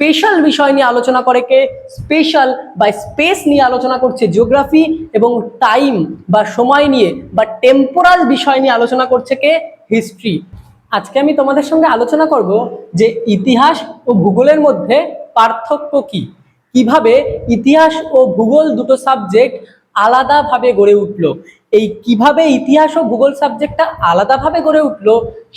Special বিষয় নিয়ে আলোচনা করে কে? স্পেশাল বা স্পেস নিয়ে আলোচনা করছে জিওগ্রাফি এবং টাইম বা সময় নিয়ে বা টেম্পোরাল বিষয় নিয়ে আলোচনা করছে কে? হিস্ট্রি আজকে আমি তোমাদের সঙ্গে আলোচনা করব যে ইতিহাস ও ভূগোলের মধ্যে পার্থক্য কি? কীভাবে ইতিহাস ও ভূগোল দুটো সাবজেক্ট আলাদাভাবে গড়ে উঠল? এই কীভাবে ইতিহাস ও ভূগোল সাবজেক্টটা আলাদাভাবে গড়ে উঠল,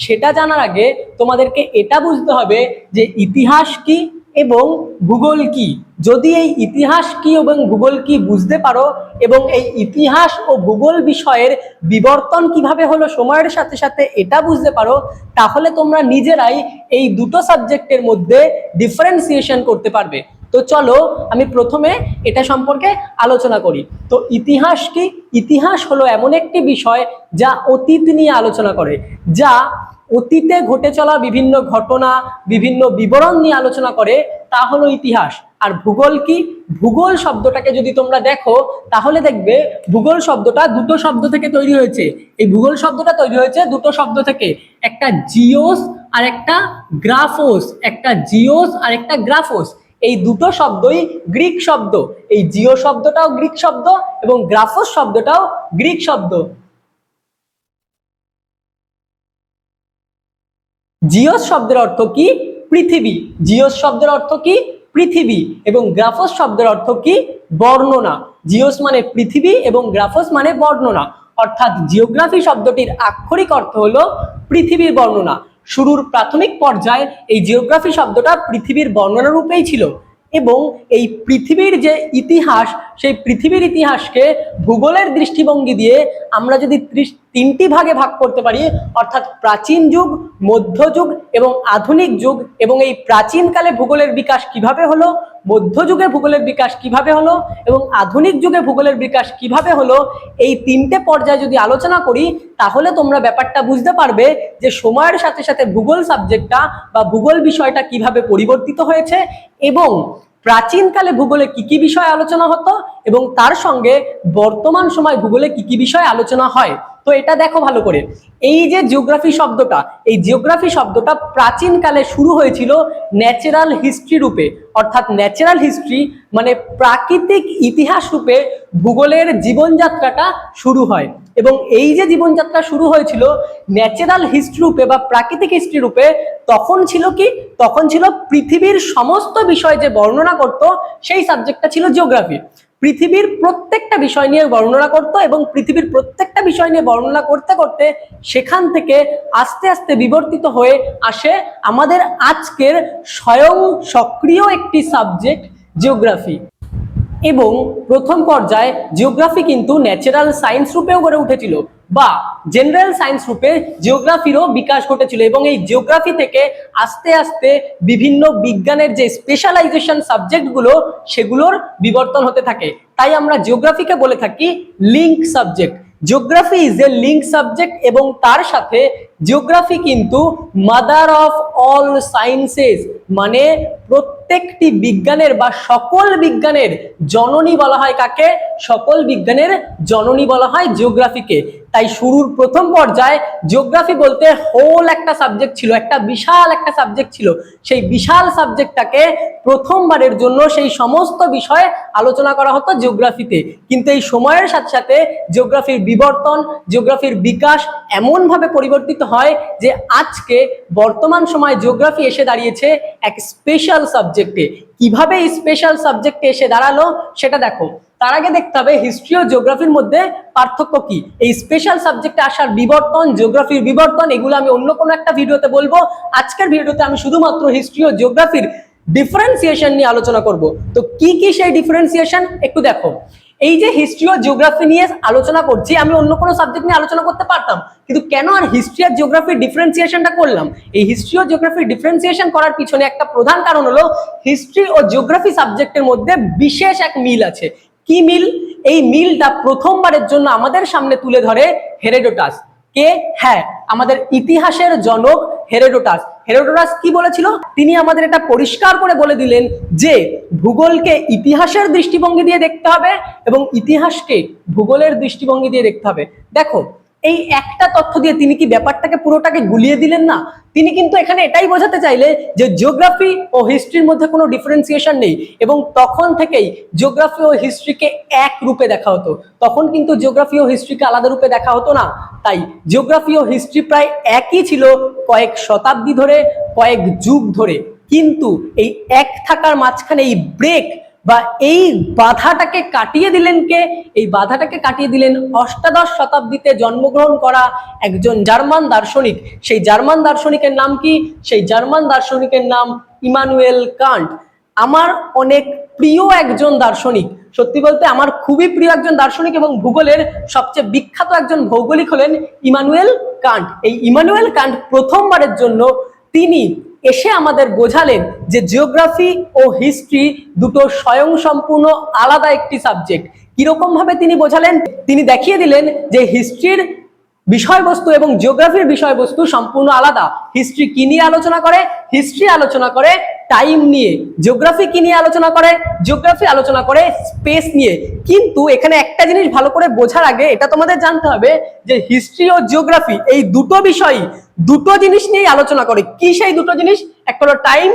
সেটা জানার আগে তোমাদেরকে এটা বুঝতে হবে যে ইতিহাস কি এবং ভূগোল কি? যদি এই ইতিহাস কি এবং ভূগোল কি বুঝতে পারো এবং এই ইতিহাস ও ভূগোল বিষয়ের বিবর্তন কীভাবে হলো সময়ের সাথে সাথে এটা বুঝতে পারো, তাহলে তোমরা নিজেরাই এই দুটো সাবজেক্টের মধ্যে ডিফারেন্সিয়েশন করতে পারবে। তো চলো আমি প্রথমে এটা সম্পর্কে আলোচনা করি। তো ইতিহাস কি? ইতিহাস হলো এমন একটি বিষয় যা অতীত নিয়ে আলোচনা করে, যা অতীতে ঘটে চলা বিভিন্ন ঘটনা, বিভিন্ন বিবরণ নিয়ে আলোচনা করে, তা হলো ইতিহাস। আর ভূগোল কি? ভূগোল শব্দটাকে যদি তোমরা দেখো, তাহলে দেখবে ভূগোল শব্দটা দুটো শব্দ থেকে তৈরি হয়েছে। এই ভূগোল শব্দটা তৈরি হয়েছে দুটো শব্দ থেকে। একটা জিওস আর একটা গ্রাফোস। একটা জিওস আর একটা গ্রাফোস। এই দুটো শব্দই গ্রিক শব্দ। এই জিও শব্দটাও গ্রিক শব্দ এবং গ্রাফোস শব্দটাও গ্রিক শব্দ। জিওস শব্দের অর্থ কি? পৃথিবী। জিওস শব্দের অর্থ কি? পৃথিবী। এবং গ্রাফোস শব্দের অর্থ কি? বর্ণনা। জিওস মানে পৃথিবী এবং গ্রাফোস মানে বর্ণনা। অর্থাৎ জিওগ্রাফি শব্দটির আক্ষরিক অর্থ হলো পৃথিবীর বর্ণনা। শুরুর প্রাথমিক পর্যায়ে এই জিওগ্রাফি শব্দটা পৃথিবীর বর্ণনা রূপেই ছিল। এবং এই পৃথিবীর যে ইতিহাস, সেই পৃথিবীর ইতিহাসকে ভূগোলের দৃষ্টিভঙ্গি দিয়ে আমরা যদি তিনটি ভাগে ভাগ করতে পারি, অর্থাৎ প্রাচীন যুগ মধ্যযুগ এবং আধুনিক যুগ। এবং এই প্রাচীনকালে ভূগোলের বিকাশ কীভাবে হলো মধ্যযুগে ভূগোলের বিকাশ কীভাবে হলো এবং আধুনিক যুগে ভূগোলের বিকাশ কীভাবে হলো, এই তিনটে পর্যায়ে যদি আলোচনা করি, তাহলে তোমরা ব্যাপারটা বুঝতে পারবে যে সময়ের সাথে সাথে ভূগোল সাবজেক্টটা বা ভূগোল বিষয়টা কীভাবে পরিবর্তিত হয়েছে এবং প্রাচীনকালে ভূগোলে কি কি বিষয় আলোচনা হতো এবং তার সঙ্গে বর্তমান সময় ভূগোলে কি কি বিষয় আলোচনা হয়। তো এটা দেখো ভালো করে। এই যে জিওগ্রাফি শব্দটা, এই জিওগ্রাফি শব্দটা প্রাচীনকালে শুরু হয়েছিল ন্যাচারাল হিস্ট্রি রূপে। অর্থাৎ ন্যাচারাল হিস্ট্রি মানে প্রাকৃতিক ইতিহাস রূপে ভূগোলের জীবনযাত্রাটা শুরু হয়। এবং এই যে জীবনযাত্রা শুরু হয়েছিল ন্যাচারাল হিস্ট্রি রূপে বা প্রাকৃতিক হিস্ট্রি রূপে, তখন ছিল কি? তখন ছিল পৃথিবীর সমস্ত বিষয় যে বর্ণনা করত, সেই সাবজেক্টটা ছিল জিওগ্রাফি পৃথিবীর প্রত্যেকটা বিষয় নিয়ে বর্ণনা করত এবং পৃথিবীর প্রত্যেকটা বিষয় নিয়ে বর্ণনা করতে করতে সেখান থেকে আস্তে আস্তে বিবর্তিত হয়ে আসে আমাদের আজকের স্বয়ং সক্রিয় একটি সাবজেক্ট জিওগ্রাফি। এবং প্রথম পর্যায়ে জিওগ্রাফি কিন্তু ন্যাচারাল সায়েন্স রূপেও গড়ে উঠেছিল বা জেনারেল সায়েন্স রূপে জিওগ্রাফিরও বিকাশ ঘটেছিল এবং এই জিওগ্রাফি থেকে আস্তে আস্তে বিভিন্ন বিজ্ঞানের যে স্পেশালাইজেশন সাবজেক্টগুলো সেগুলোর বিবর্তন হতে থাকে। তাই আমরা জিওগ্রাফিকে বলে থাকি link subject geography is a link subject এবং তার সাথে জিওগ্রাফি কিন্তু মাদার অফ অল সায়েন্সেস মানে প্রত্যেকটি বিজ্ঞানের বা সকল বিজ্ঞানের জননী বলা হয় কাকে? সকল বিজ্ঞানের জননী বলা হয় জিওগ্রাফিকে তাই শুরুর প্রথম পর্যায়ে জিওগ্রাফি বলতে হোল একটা সাবজেক্ট ছিল, একটা বিশাল একটা সাবজেক্ট ছিল। সেই বিশাল সাবজেক্টটাকে প্রথমবারের জন্য সেই সমস্ত বিষয়ে আলোচনা করা হতো জিওগ্রাফিতে কিন্তু এই সময়ের সাথে সাথে জিওগ্রাফির বিবর্তন জিওগ্রাফির বিকাশ এমনভাবে পরিবর্তিত হয় যে আজকে বর্তমান সময় জিওগ্রাফি এসে দাঁড়িয়েছে এক স্পেশাল সাবজেক্টে কীভাবে স্পেশাল সাবজেক্টে এসে দাঁড়াল সেটা দেখো। তার আগে দেখতে হবে হিস্ট্রি ও জিওগ্রাফির মধ্যে পার্থক্য কি? এই স্পেশাল সাবজেক্টে আসার বিবর্তন জিওগ্রাফির বিবর্তন, এগুলো আমি অন্য কোনো একটা ভিডিওতে বলব। আজকের ভিডিওতে আমি শুধুমাত্র হিস্ট্রি ও জিওগ্রাফির ডিফারেন্সিয়েশন নিয়ে আলোচনা করব। তো কি কি সেই ডিফারেন্সিয়েশন একটু দেখো। এই যে হিস্ট্রি ও জিওগ্রাফি নিয়ে আলোচনা করছি, আমি অন্য কোনো সাবজেক্ট নিয়ে আলোচনা করতে পারতাম, কিন্তু কেন আর হিস্ট্রি আর জিওগ্রাফির ডিফারেন্সিয়েশনটা করলাম? এই হিস্ট্রি ও জিওগ্রাফির ডিফারেন্সিয়েশন করার পিছনে একটা প্রধান কারণ হলো হিস্ট্রি ও জিওগ্রাফি সাবজেক্টের মধ্যে বিশেষ এক মিল আছে। কি মিল? এই মিলটা প্রথমবারের জন্য আমাদের সামনে তুলে ধরে হেরেডোটাস কে? হ্যাঁ আমাদের ইতিহাসের জনক হেরেডোটাস হেরোডোটাস কি বলেছিল? তিনি আমাদের এটা পরিষ্কার করে বলে দিলেন যে, ভূগোলকে ইতিহাসের দৃষ্টিভঙ্গি দিয়ে দেখতে হবে এবং ইতিহাসকে ভূগোলের দৃষ্টিভঙ্গি দিয়ে দেখতে হবে। দেখো এই একটা তথ্য দিয়ে তিনি কি ব্যাপারটাকে পুরোটাকে গুলিয়ে দিলেন না? তিনি কিন্তু এখানে এটাই বোঝাতে চাইলে যে জিওগ্রাফি ও হিস্ট্রির মধ্যে কোনো ডিফারেন্সিয়েশন নেই এবং তখন থেকেই জিওগ্রাফি ও হিস্ট্রিকে এক রূপে দেখা হতো। তখন কিন্তু জিওগ্রাফি ও হিস্ট্রিকে আলাদা রূপে দেখা হতো না। তাই জিওগ্রাফি ও হিস্ট্রি প্রায় একই ছিল কয়েক শতাব্দী ধরে, কয়েক যুগ ধরে। কিন্তু এই এক থাকার মাঝখানে এই ব্রেক বা এই বাধাটাকে কাটিয়ে দিলেন কে? এই বাধাটাকে কাটিয়ে দিলেন অষ্টাদশ শতাব্দীতে জন্মগ্রহণ করা একজন জার্মান দার্শনিক। সেই জার্মান দার্শনিকের নাম কি? সেই জার্মান দার্শনিকের নাম ইমানুয়েল কান্ট। আমার অনেক প্রিয় একজন দার্শনিক। সত্যি বলতে আমার খুবই প্রিয় একজন দার্শনিক এবং ভূগোলের সবচেয়ে বিখ্যাত একজন ভৌগোলিক হলেন ইমানুয়েল কান্ট। এই ইমানুয়েল কান্ট প্রথমবারের জন্য তিনি এসে আমাদের বোঝালেন যে জিওগ্রাফি ও হিস্ট্রি দুটো স্বয়ংসম্পূর্ণ আলাদা একটি সাবজেক্ট। কীরকম ভাবে তিনি বোঝালেন? তিনি দেখিয়ে দিলেন যে হিস্ট্রির বিষয়বস্তু এবং জিওগ্রাফির বিষয়বস্তু সম্পূর্ণ আলাদা। হিস্ট্রি কি নিয়ে আলোচনা করে? হিস্ট্রি আলোচনা করে টাইম নিয়ে। জিওগ্রাফি কি নিয়ে আলোচনা করে? জিওগ্রাফি আলোচনা করে স্পেস নিয়ে। কিন্তু এখানে একটা জিনিস ভালো করে বোঝার আগে এটা তোমাদের জানতে হবে যে হিস্ট্রি ও জিওগ্রাফি এই দুটো বিষয়ই দুটো জিনিস নিয়েই আলোচনা করে। কি সেই দুটো জিনিস? একটা হলো টাইম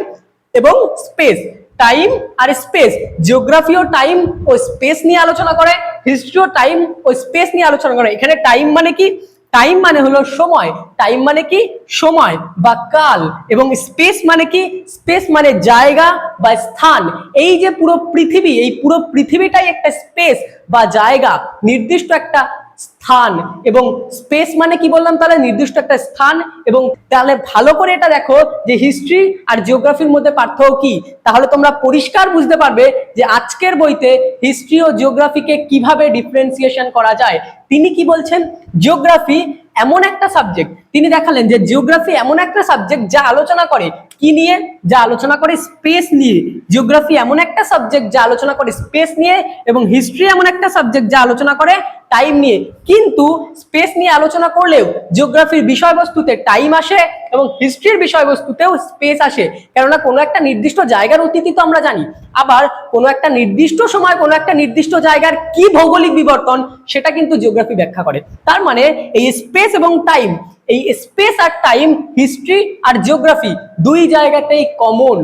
এবং স্পেস টাইম আর স্পেস জিওগ্রাফি ও টাইম ও স্পেস নিয়ে আলোচনা করে। হিস্ট্রি ও টাইম ও স্পেস নিয়ে আলোচনা করে। এখানে টাইম মানে কি? টাইম মানে হলো সময়। টাইম মানে কি? সময় বা কাল। এবং স্পেস মানে কি? স্পেস মানে জায়গা বা স্থান। এই যে পুরো পৃথিবী, এই পুরো পৃথিবীটাই একটা স্পেস বা জায়গা। নির্দিষ্ট একটা স্থান এবং স্পেস মানে কি বললাম তাহলে? নির্দিষ্ট একটা স্থান এবং তাহলে ভালো করে এটা দেখো যে হিস্ট্রি আর জিওগ্রাফির মধ্যে পার্থক্য কি? তাহলে তোমরা পরিষ্কার বুঝতে পারবে যে আজকের বইতে হিস্ট্রি ও জিওগ্রাফিকে কীভাবে ডিফারেন্সিয়েশন করা যায়। তিনি কি বলছেন? জিওগ্রাফি এমন একটা সাবজেক্ট তিনি দেখালেন যে জিওগ্রাফি এমন একটা সাবজেক্ট যা আলোচনা করে। কি নিয়ে? যা আলোচনা করে স্পেস নিয়ে। জিওগ্রাফি এমন একটা সাবজেক্ট যা আলোচনা করে স্পেস নিয়ে এবং হিস্ট্রি এমন একটা সাবজেক্ট যা আলোচনা করে টাইম নিয়ে। কিন্তু স্পেস নিয়ে আলোচনা করলেও জিওগ্রাফির বিষয়বস্তুতে টাইম আসে এবং হিস্ট্রির বিষয়বস্তুতেও স্পেস আসে। কেননা কোনো একটা নির্দিষ্ট জায়গার অতীতি তো আমরা জানি। আবার কোনো একটা নির্দিষ্ট সময় কোনো একটা নির্দিষ্ট জায়গার কি ভৌগোলিক বিবর্তন সেটা কিন্তু জিওগ্রাফি ব্যাখ্যা করে। তার মানে এই স্পেস এবং টাইম এই স্পেস আর টাইম হিস্ট্রি আর জিওগ্রাফি দুই জায়গাতেই কমন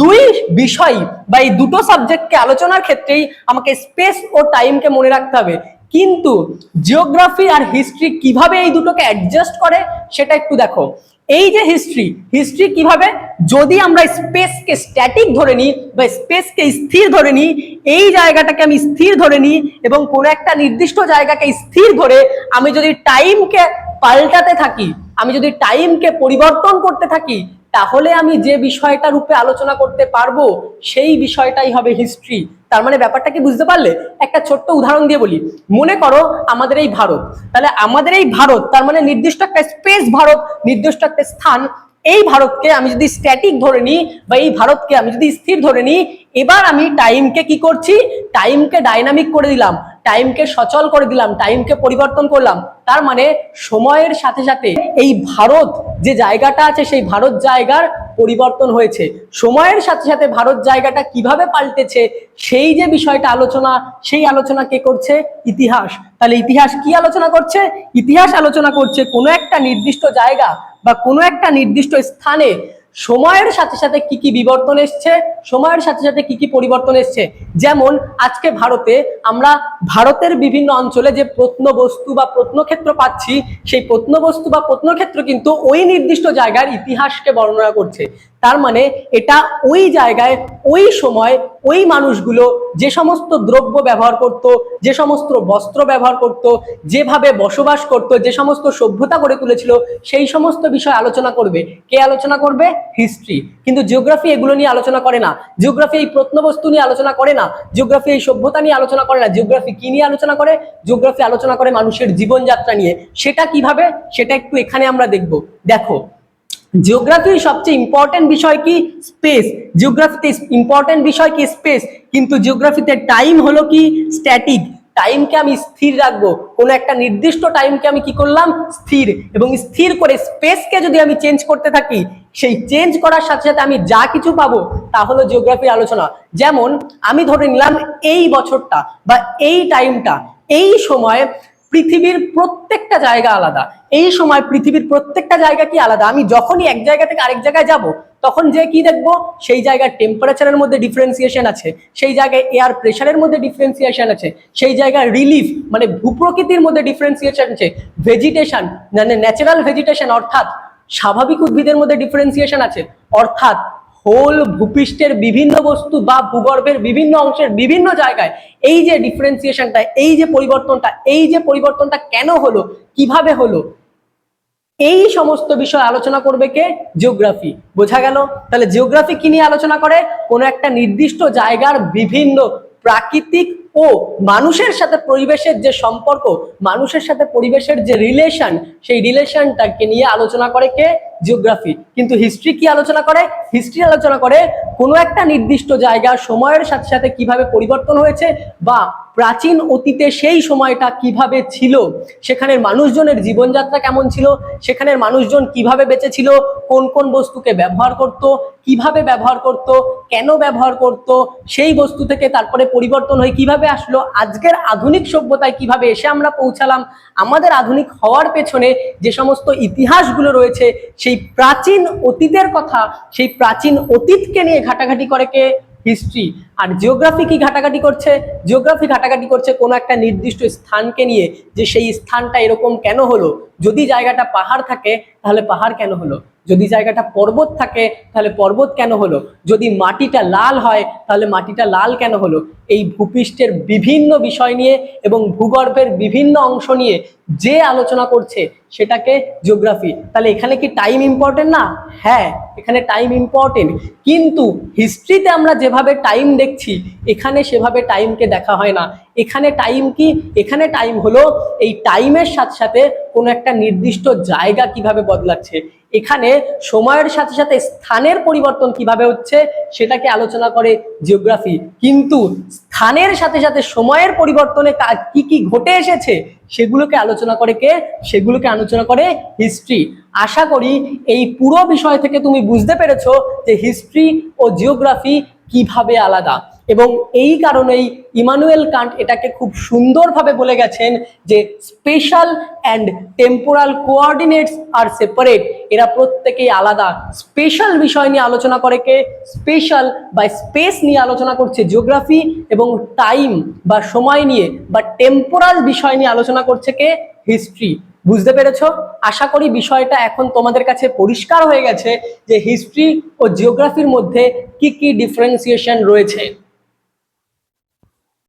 দুই বিষয় বা এই দুটো সাবজেক্টকে আলোচনার ক্ষেত্রেই আমাকে স্পেস ও টাইমকে মনে রাখতে হবে। কিন্তু জিওগ্রাফি আর হিস্ট্রি কীভাবে এই দুটোকে অ্যাডজাস্ট করে, সেটা একটু দেখো। এই যে হিস্ট্রি হিস্ট্রি কীভাবে? যদি আমরা স্পেসকে স্ট্যাটিক ধরে নিই বা স্পেসকে স্থির ধরে নিই, এই জায়গাটাকে আমি স্থির ধরে নিই এবং কোনো একটা নির্দিষ্ট জায়গাকে স্থির ধরে আমি যদি টাইমকে পাল্টাতে থাকি, আমি যদি টাইমকে পরিবর্তন করতে থাকি তাহলে আমি যে বিষয়টা রূপে আলোচনা করতে পারব, সেই বিষয়টাই হবে হিস্ট্রি তার মানে ব্যাপারটা কি বুঝতে পারলে? একটা ছোট্ট উদাহরণ দিয়ে বলি। মনে করো আমাদের এই ভারত। তাহলে আমাদের এই ভারত, তার মানে নির্দিষ্ট একটা স্পেস ভারত, নির্দিষ্ট একটা স্থান এই ভারতকে আমি যদি স্ট্যাটিক ধরে নিই বা এই ভারতকে আমি যদি স্থির ধরে নিই, এবার আমি টাইমকে কি করছি? টাইমকে ডাইনামিক করে দিলাম টাইমকে সচল করে দিলাম টাইমকে পরিবর্তন করলাম। তার মানে সময়ের সাথে সাথে এই ভারত যে জায়গাটা আছে, সেই ভারত জায়গার পরিবর্তন হয়েছে। সময়ের সাথে সাথে ভারত জায়গাটা কীভাবে পাল্টেছে, সেই যে বিষয়টা আলোচনা, সেই আলোচনা কে করছে? ইতিহাস। তাহলে ইতিহাস কি আলোচনা করছে? ইতিহাস আলোচনা করছে কোনো একটা নির্দিষ্ট জায়গা বা কোনো একটা নির্দিষ্ট স্থানে সময়ের সাথে সাথে কি কি বিবর্তন এসছে, সময়ের সাথে সাথে কি কি পরিবর্তন এসছে। যেমন আজকে ভারতে আমরা ভারতের বিভিন্ন অঞ্চলে যে প্রত্নবস্তু বা প্রত্নক্ষেত্র পাচ্ছি, সেই প্রত্নবস্তু বা প্রত্নক্ষেত্র কিন্তু ওই নির্দিষ্ট জায়গার ইতিহাসকে বর্ণনা করছে। তার মানে এটা ওই জায়গায়, ওই সময় ওই মানুষগুলো যে সমস্ত দ্রব্য ব্যবহার করত, যে সমস্ত বস্ত্র ব্যবহার করত, যেভাবে বসবাস করত, যে সমস্ত সভ্যতা গড়ে তুলেছিল, সেই সমস্ত বিষয় আলোচনা করবে। কে আলোচনা করবে? হিস্ট্রি। কিন্তু জিওগ্রাফি এগুলো নিয়ে আলোচনা করে না। জিওগ্রাফি এই প্রত্নবস্তু নিয়ে আলোচনা করে না। জিওগ্রাফি এই সভ্যতা নিয়ে আলোচনা করে না। জিওগ্রাফি কি নিয়ে আলোচনা করে? জিওগ্রাফি আলোচনা করে মানুষের জীবনযাত্রা নিয়ে। সেটা কীভাবে? সেটা একটু এখানে আমরা দেখব। দেখো জিওগ্রাফির সবচেয়ে ইম্পর্টেন্ট বিষয় কি? স্পেস জিওগ্রাফিতে ইম্পর্টেন্ট বিষয় কি? স্পেস কিন্তু জিওগ্রাফিতে টাইম হলো কি? স্ট্যাটিক টাইমকে আমি স্থির রাখব। কোনো একটা নির্দিষ্ট টাইমকে আমি কি করলাম? স্থির। এবং স্থির করে স্পেসকে যদি আমি চেঞ্জ করতে থাকি, সেই চেঞ্জ করার সাথে সাথে আমি যা কিছু পাবো, তা হলো জিওগ্রাফির আলোচনা। যেমন, আমি ধরে নিলাম এই বছরটা বা এই টাইমটা এই সময় পৃথিবীর প্রত্যেকটা জায়গা আলাদা। এই সময় পৃথিবীর প্রত্যেকটা জায়গা কি আলাদা? আমি যখনই এক জায়গা থেকে আরেক জায়গায় যাব, তখন যে কি দেখব? সেই জায়গায় টেম্পারেচারের মধ্যে ডিফারেন্সিয়েশন আছে, সেই জায়গায় এয়ার প্রেশারের মধ্যে ডিফারেন্সিয়েশন আছে, সেই জায়গায় রিলিফ মানে ভূপ্রকৃতির মধ্যে ডিফারেন্সিয়েশন আছে ভেজিটেশন মানে ন্যাচারাল ভেজিটেশন অর্থাৎ স্বাভাবিক উদ্ভিদের মধ্যে ডিফারেন্সিয়েশন আছে, অর্থাৎ হোল ভূপৃষ্ঠের বিভিন্ন বস্তু বা ভূগর্ভের বিভিন্ন অংশের বিভিন্ন জায়গায় এই যে ডিফারেন্সিয়েশনটা এই যে পরিবর্তনটা, এই যে পরিবর্তনটা কেন হলো, কীভাবে হলো, এই সমস্ত বিষয় আলোচনা করবে কে? জিওগ্রাফি বোঝা গেল? তাহলে জিওগ্রাফি কি নিয়ে আলোচনা করে? কোনো একটা নির্দিষ্ট জায়গার বিভিন্ন প্রাকৃতিক ও মানুষের সাথে পরিবেশের যে সম্পর্ক, মানুষের সাথে পরিবেশের যে রিলেশন সেই রিলেশনটাকে নিয়ে আলোচনা করে কে? জিওগ্রাফি। কিন্তু হিস্ট্রি কি আলোচনা করে? হিস্ট্রি আলোচনা করে কোনো একটা নির্দিষ্ট জায়গা সময়ের সাথে সাথে কীভাবে পরিবর্তন হয়েছে বা প্রাচীন অতীতে সেই সময়টা কীভাবে ছিল? সেখানের মানুষজনের জীবনযাত্রা কেমন ছিল? সেখানের মানুষজন কীভাবে বেঁচে ছিল? কোন কোন বস্তুকে ব্যবহার করত? কীভাবে ব্যবহার করত? কেন ব্যবহার করত? সেই বস্তু থেকে তারপরে পরিবর্তন হয়ে কীভাবে আসলো? আজকের আধুনিক সভ্যতায় কীভাবে এসে আমরা পৌঁছালাম? আমাদের আধুনিক হওয়ার পেছনে যে সমস্ত ইতিহাসগুলো রয়েছে সেই প্রাচীন অতীতের কথা সেই প্রাচীন অতীতকে নিয়ে ঘাটাঘাটি করে কে? হিস্ট্রি আর জিওগ্রাফি কি ঘাটাঘাটি করছে? জিওগ্রাফি ঘাটাঘাটি করছে কোনো একটা নির্দিষ্ট স্থানকে নিয়ে যে সেই স্থানটা এরকম কেন হলো? যদি জায়গাটা পাহাড় থাকে, তাহলে পাহাড় কেন হলো? যদি জায়গাটা পর্বত থাকে, তাহলে পর্বত কেন হলো? যদি মাটিটা লাল হয়, তাহলে মাটিটা লাল কেন হলো? এই ভূপৃষ্ঠের বিভিন্ন বিষয় নিয়ে এবং ভূগর্ভের বিভিন্ন অংশ নিয়ে যে আলোচনা করছে সেটাকে জিওগ্রাফি তাহলে এখানে কি টাইম ইম্পর্টেন্ট না? হ্যাঁ এখানে টাইম ইম্পর্টেন্ট কিন্তু হিস্ট্রিতে আমরা যেভাবে টাইম দেখছি, এখানে সেভাবে টাইমকে দেখা হয় না। এখানে টাইম কি? এখানে টাইম হলো এই টাইমের সাথে সাথে কোনো একটা নির্দিষ্ট জায়গা কীভাবে বদলাচ্ছে? এখানে সময়ের সাথে সাথে স্থানের পরিবর্তন কীভাবে হচ্ছে সেটাকে আলোচনা করে জিওগ্রাফি কিন্তু স্থানের সাথে সাথে সময়ের পরিবর্তনে কা- কি ঘটে এসেছে সেগুলোকে আলোচনা করে কে? সেগুলোকে আলোচনা করে হিস্ট্রি আশা করি এই পুরো বিষয় থেকে তুমি বুঝতে পেরেছ যে হিস্ট্রি ও জিওগ্রাফি কীভাবে আলাদা? এবং এই কারণেই ইমানুয়েল কান্ট এটাকে খুব সুন্দরভাবে বলে গেছেন যে স্পেশাল অ্যান্ড টেম্পোরাল কোঅর্ডিনেটস আর সেপারেট। এরা প্রত্যেকেই আলাদা। স্পেশাল বিষয় নিয়ে আলোচনা করে কে? স্পেশাল বা স্পেস নিয়ে আলোচনা করছে জিওগ্রাফি এবং টাইম বা সময় নিয়ে বা টেম্পোরাল বিষয় নিয়ে আলোচনা করছে কে? হিস্ট্রি। বুঝতে পেরেছ? আশা করি বিষয়টা এখন তোমাদের কাছে পরিষ্কার হয়ে গেছে যে হিস্ট্রি ও জিওগ্রাফির মধ্যে কি কি ডিফারেন্সিয়েশন রয়েছে।